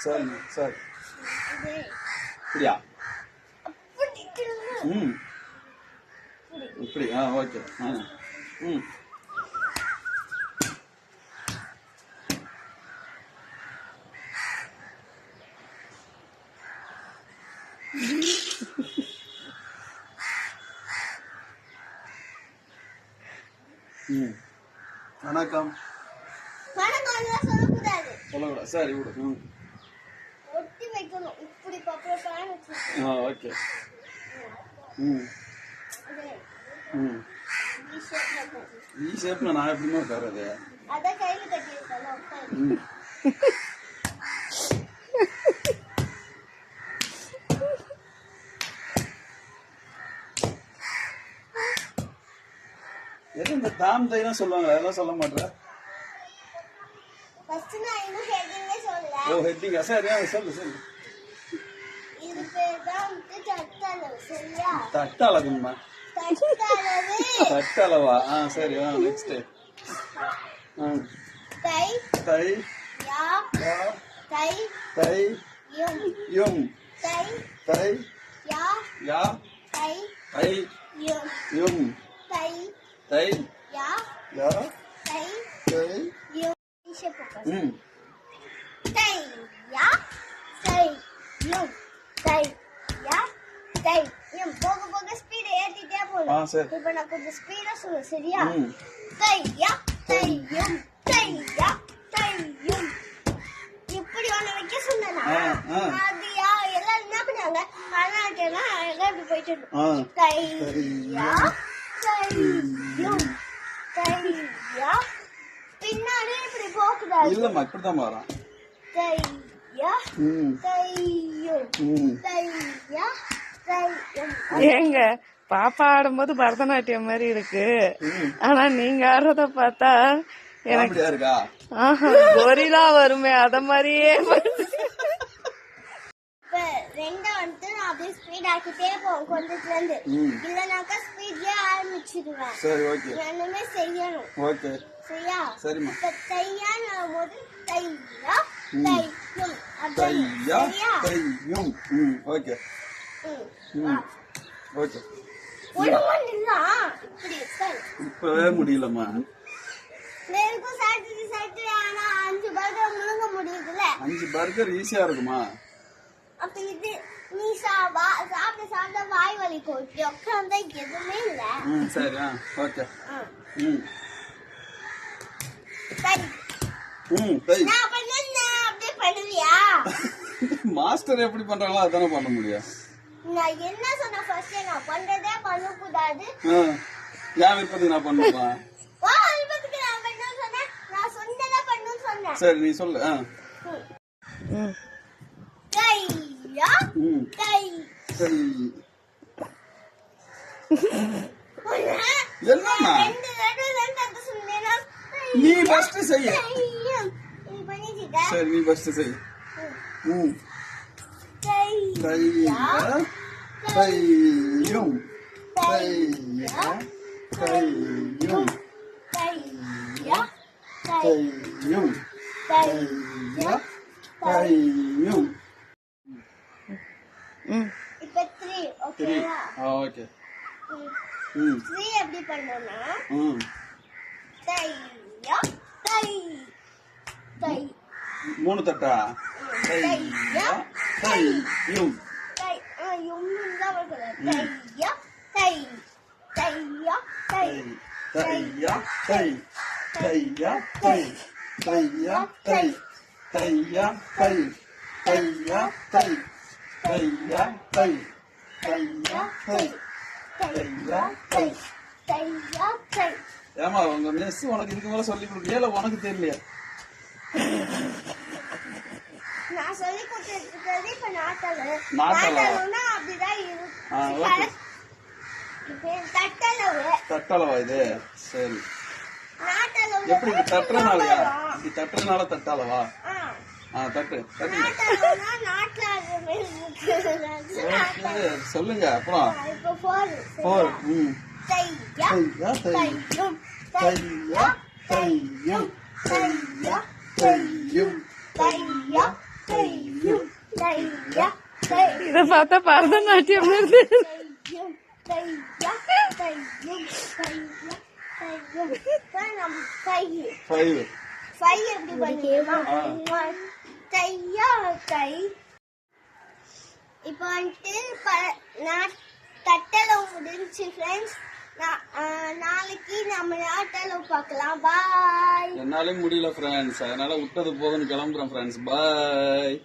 சரி சரி. இப்படியா ம். இப்படி ஆ ஓகே. ஆ. ம். ம். வணக்கம். சரி விடு. ம். ஒட்டி வைக்கணும். இப்படி பக்கம் ஃபேன் வச்சு. ஆ ஓகே ம். ம். ஈ ஷேப்ல நான் எப்படிமா உட்காருது அதான் கையில கட்டியிருக்கேன் உட்காந்து ம். எது இந்த தாம் தைலாம் சொல்லுவாங்க அதெல்லாம் சொல்ல மாட்டேற ஃபர்ஸ்ட் நான் இன்னும் ஹெட்டிங்கே சொல்லல ஓ ஹெட்டிங்கா சரி சொல்லு சொல்லு வந்து தட்டளவு ஆ சரி ஆ நெக்ஸ்ட் ஆ தை தை யா யா தை தை யும் யும் தை தை யா யா தை தை யும் யும் தை தை யா யா தை தை யும் ம் தை யா தை யும் தை யா தை யும் போக போக ஸ்பீட் ஏத்திட்டே போகணும் இப்போ நான் கொஞ்சம் ஸ்பீடா சொல்லுவேன் சரியா ம் தையா தையும் தையா தையும் இப்படி ஒண்ணு வைக்க சொன்னா. அது யா எல்லாம் என்ன பண்ணாங்க கர்நாடகா எல்லாம் இப்படி போயிட்டு இருந்தோம். ஆ தையா தையும் தையா பின்னாடி இப்படி போகக்கூடாது இல்லம்மா இப்படிதான் வரான் தையா ஏங்க பாப்பா ஆடும்போது பரதநாட்டியம் மாதிரி இருக்கு. ஆனா நீங்க ஆடுறத பார்த்தா எனக்கு அப்படியா இருக்கா? ஆஹா, கொரிலா வருமே அத மாதிரியே ரெண்டா வந்துட்டு நான் அப்படியே ஸ்பீட் ஆக்கிட்டே போவேன் கொஞ்சத்துல இருந்து ம். இல்லனாக்கா ஸ்பீட்லயே ஆரம்பிச்சிடுவேன் சரி ஓகே. ரெண்டுமே செய்யணும். ஓகே. சரியா? சரிம்மா. இப்ப தையான் போது தையா ம். தையும். அதான் தையா தையும் ம். ஓகே ம் ஓகே இப்பவே முடியலம்மா. அஞ்சு பர்கர் ஈஸியா இருக்குமா? அப்ப இது நீ சாவா சாப்பிட சாப்பிட வாய் வலி கொட்டி உட்காந்து எதுவுமே இல்ல. ம் சரி ஆ ஓகே ம். சரி. ம் சரி. பண்ணுவியா? மாஸ்டர் எப்படி பண்றாங்களோ அதானே பண்ண முடியும். நான் என்ன சொன்ன ஃபர்ஸ்ட் நான் பண்றதே பண்ணக்கூடாது. ஆ என் விருப்பத்துக்கு நான் பண்ணுமா? வா அல்பத்துக்கு நான் பண்ணணும்னு சொன்னேன். நான் சொன்னதை பண்ணணும்னு சொன்னேன். சரி நீ சொல்லு ஆ. ம். கையா கை. சரி. ஒண்ணு, என்னம்மா நீ ஃபர்ஸ்ட் செய்ய. Serginho gosta de fazer. Um. Taia. Taião. Taia. Taião. Taia. Taião. Taia. Taião. Mm. இப்ப த்ரீ ஓகேவா ஓகே த்ரீ எப்படி பண்ணோம்னா தையா தை மூணு தட்டா? தையும் ஏமா உங்க மிஸ் உனக்கு இதுக்கு மேல சொல்லி கொடுக்கலையா? உனக்கு தெரியலையா? நான் சொல்லி கொடுத்துட்டு இருக்கிறது இப்ப நாட்டல நாட்டலவுனா அப்படிதான் இருக்கும் தட்டளவு? தட்டளவா இது சரி எப்படி தட்டுறனாலயா இப்படி தட்டுறனால தட்டாளவா தட்டு தட்டு சொல்லுங்க அப்புறம். போர் ம். தையா தையும் தையா தையும் தையா தையும். இத பார்த்தா பரதநாட்டியம் தை இப்போ வந்துட்டு நான் தட்டலை முடிஞ்சு ஃப்ரெண்ட்ஸ் நாளைக்கு நம்ம ஆட்டோல பார்க்கலாம். பாய் என்னாலே முடியல ஃப்ரெண்ட்ஸ் அதனால விட்டது போதும்னு கிளம்புறேன் ஃப்ரெண்ட்ஸ் பாய்